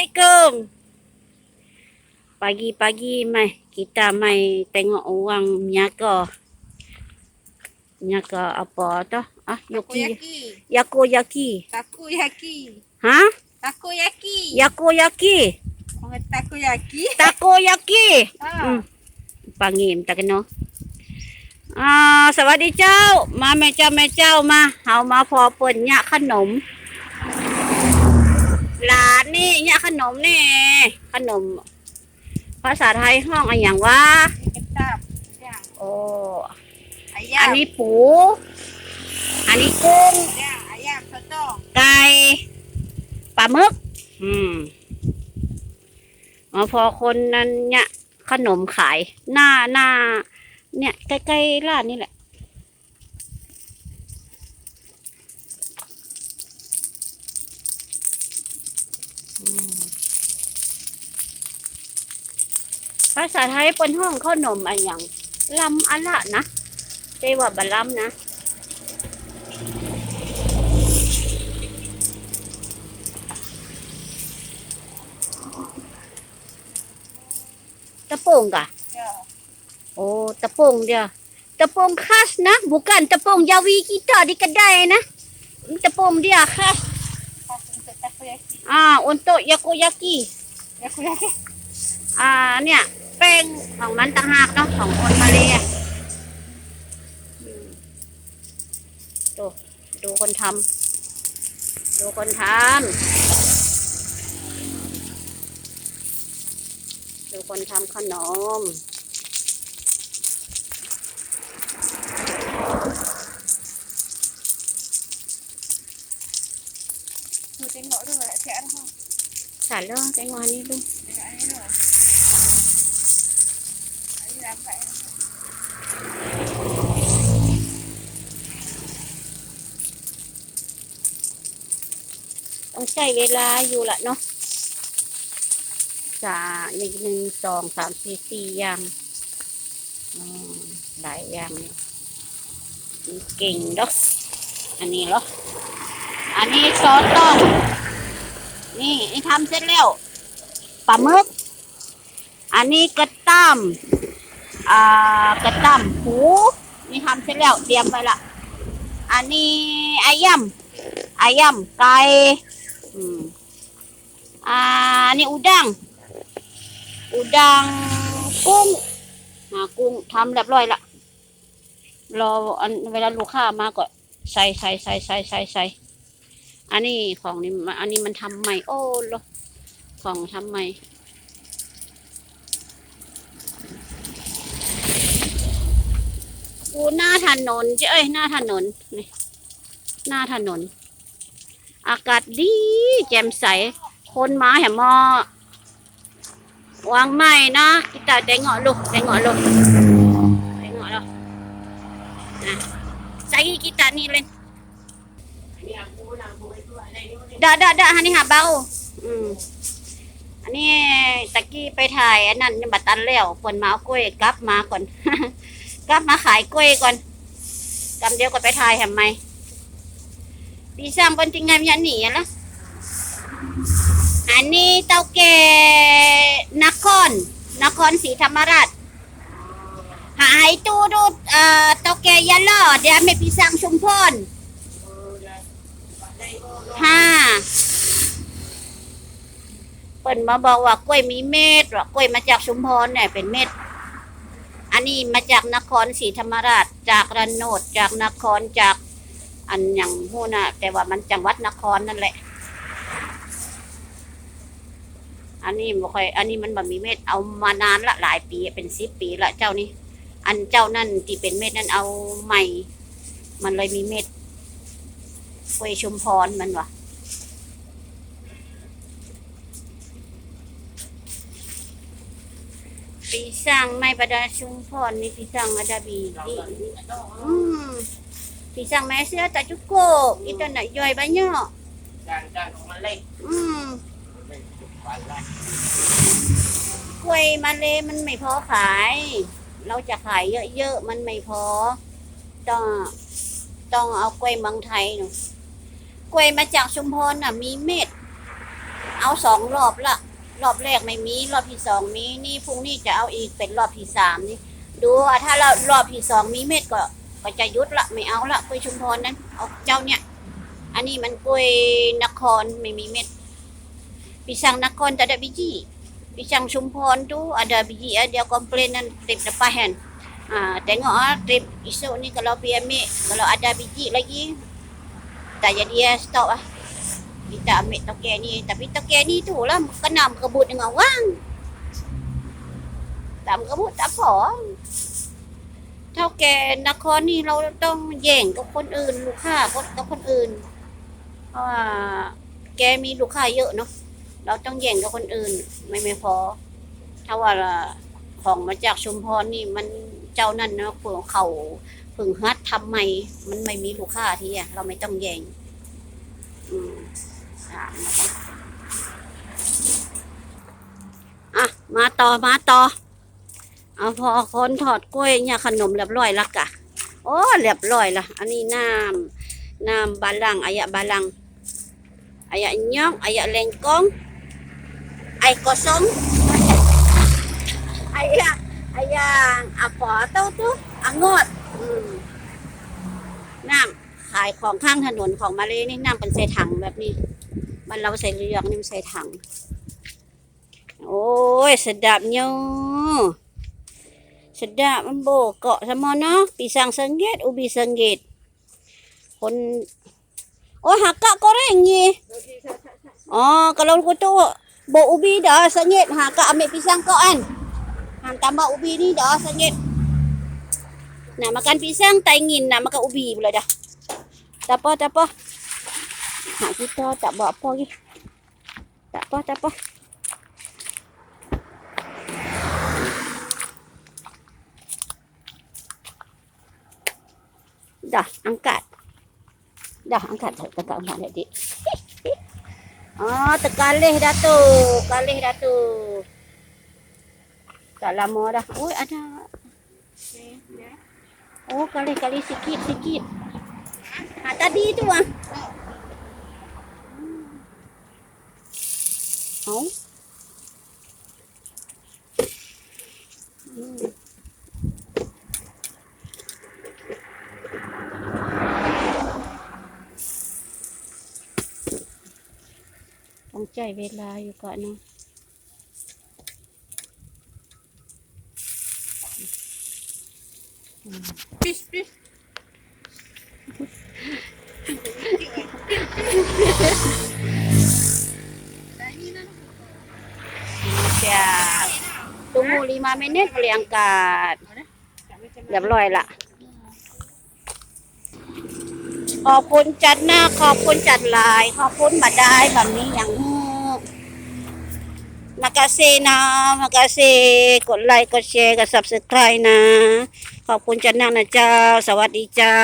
Assalamualaikum. Pagi-pagi mai kita mai tengok orang menyaga. Menyaga apa tu? Ah, yoki. Takoyaki. Yakoyaki. Takoyaki. Ha? Takoyaki. Yakoyaki. Orang takoyaki. Takoyaki. Ha. ปังงิมตะกันเนาะอ่าสวัสดีเจ้า มาแม่เจ้าแม่เจ้ามาเฮามาพอเปิ่นเนี่ยขนม หลานนี่เนี่ยขนมนี่ขนม ภาษาไทยห้องอะไรอย่างว่า Ini ketap. Yang โอ้ ayam. อันนี้ปู อันนี้กุ้ง Yang ayam sotong. ไก่ปลาหมึก อืมอ๋อพอคนนั้นเนี่ยขนมขาย หน้าหน้า เนี่ยใกล้ๆร้านนี่แหละ ภาษาไทยเป็นห้องขนมอะไรอย่างลำอะละนะเจว่าบะลำนะ tepung kah? Ya. Oh, tepung dia. Tepung khas nah, bukan tepung Jawi kita di kedai nah. Tepung dia khas. Khas untuk takoyaki. Ah, untuk yakoyaki. Takoyaki. อ่าเนี่ย แป้งของมันต่างหากเนาะของคนมาเลยอะอืมดูดูคนทำดูคนทำดูคนทำขนม Tu tengok tu nak siap dah. Salah tengok ni tu. Tengok ni tu. Ini lambat. ya. ต้อง ใช้เวลาอยู่ละเนาะสาหนึ่งหนึ่งสองสามสี่สี่อย่างอืมหลายอย่างเก่งเนาะอันนี้เหรออันนี้ซอสต้มนี่นี่ทำเสร็จแล้วปลาหมึกอันนี้กระตั้มอ่ากระตั้มหูนี่ทำเสร็จแล้วเตรียมไปละอันนี้อายำอายำไก่ อ่านี่อุดังอุดังกุ้งอ่ากุ้งทำเรียบร้อยละรออันเวลาลูกค้ามาก็ใส่ใส่ใส่ใส่ใส่ใส่อันนี้ของนี่มันอันนี้มันทำใหม่โอ้โลของทำใหม่กูหน้าถนนเจ้ยหน้าถนนนี่หน้าถนน อากาศดีแจ่มใส คนมาแหมมอวางไม้นะกิตาแดงเหงาะลูกแดงเหงาะลูกแดงเหงาะลูกใส่กิตานี่เลยดาดาดาฮันนี่หาเบาอืมอันนี้ตะกี้ไปถ่ายอันนั้นบัตรตันแล้วเพิ่นมาเอากล้วยกลับมาก่อนกลับมาขายกล้วยก่อนกำเดียวก็ไปถ่ายแหมไห ม Pisang penting yang ni ya lah. Ani tau ke Nakon, Nakon si Thamarat. Ha itu tu uh, tau ke Yala, dia ambil pisang Sumpon. Ha. เปิ่นมาบอกว่ากล้วยมีเม็ดว่ากล้วยมาจากชุมพรเนี่ยเป็นเม็ด อันนี้มาจากนครศรีธรรมราช จากระโนดจากนครจากอันอย่างหู้น่ะแต่ว่ามันจังหวัดนครนั่นแหละ อันนี้บ่ค่อย อันนี้มันบ่มีเม็ดเอามานานละหลายปีเป็นสิบปีละเจ้านี่อันเจ้านั่นที่เป็นเม็ดนั่นเอาใหม่ มันเลยมีเม็ดกล้วยชุมพรมันวะปีสั่งไม่ประดาชุมพรนี่ปีสั่ง ada bi hmm pisang Malaysia tak cukup kita nak jual banyak Dan dan orang lain. hmm Balas. กล้ กล้วยมาเลยมันไม่พอขาย เราจะขายเยอะๆมันไม่พอ ต้องต้องเอากล้วยเมืองไทยหนูกล้วยมาจากชุมพรน่ะ มีเม็ด เอาสองรอบละรอบแรกไม่มี รอบที่สองมีนี่พรุ่งนี้จะเอาอีกเป็นรอบที่สามนี่ ดูว่าถ้าเรารอบที่สองมีเม็ดก็ ก็จะหยุดละไม่เอาละกล้วยชุมพรนั้นเอาเจ้าเนี่ย อันนี้มันกล้วยนครไม่มีเม็ด pisang nakon tak ada biji. Pisang Sumpon tu ada biji ya, dia komplain dan trip lepas kan. Ha, tengok ah trip esok ni kalau pergi ambil, kalau ada biji lagi tak jadi ya stop ah. Kita ambil toke ni, tapi toke ni tu lah kena berkebut dengan orang. Tak berkebut tak apa. เท่าแก่นครนี่เราต้องแย่งกับคนอื่น ลูกค้ากับคนอื่น เพราะว่าแกมีลูกค้าเยอะเนาะ เราต้องแย่งกับคนอื่น ไม่ไม่พอ ถ้าว่าของมาจากชุมพรนี่มันเจ้านั่นนะพวกเขาผึ่งฮัดทำใหม่มันไม่มีลูกค้าที่อะเราไม่ต้องแย่งอืมสามนะคะอะมาต่อมาต่อเอาพอคนถอดกล้วยเนี่ยขนมเรียบร้อยละกะโอ้เรียบร้อยละอันนี้น้ำน้ำบาลังอายะบาลังอายะ nyok อายะเลงกอง ay kosong ayah ayah apa tahu tuh angot อืมน้ำขายของข้างถนนของมาเลยนี่น้ำเป็นใส่ถังแบบนี้ มันเราใส่เรืองนี่มันใส่ถัง โอ้ยสดับเนาะสดับมันโบกเกาะสมอเนาะปีสังสังเกตอุบีสังเกตคน โอ้หักกะก็เร่งงี้อ๋อ kalau kau tu bawa ubi dah sengit. Ha, kak ambil pisang kau kan. Ha, tambah ubi ni dah sengit. Nak makan pisang, tak ingin nak makan ubi pula dah. Tak apa, tak apa. Ha, kita tak buat apa lagi. Tak apa, tak apa. Dah, angkat. Dah, angkat. Tekak angkat adik. Oh, terkalih dah tu. Kalih dah tu. Tak lama dah. Oh, ada. Oh, kalih-kalih sikit-sikit. Ha, tadi tu ah. Oh. ใจเวลาอยู่ก่อนเนาะปิชปิช Siap. Tunggu 5 minit boleh angkat. เรียบร้อยละขอบคุณจัดหน้าขอบคุณจัดลาย ขอบคุณมาได้แบบนี้อย่างฮู้ มากาเซนะมากาเซกดไลค์กดแชร์กด subscribe นะ ขอบคุณจันน้านะเจ้า สวัสดีเจ้า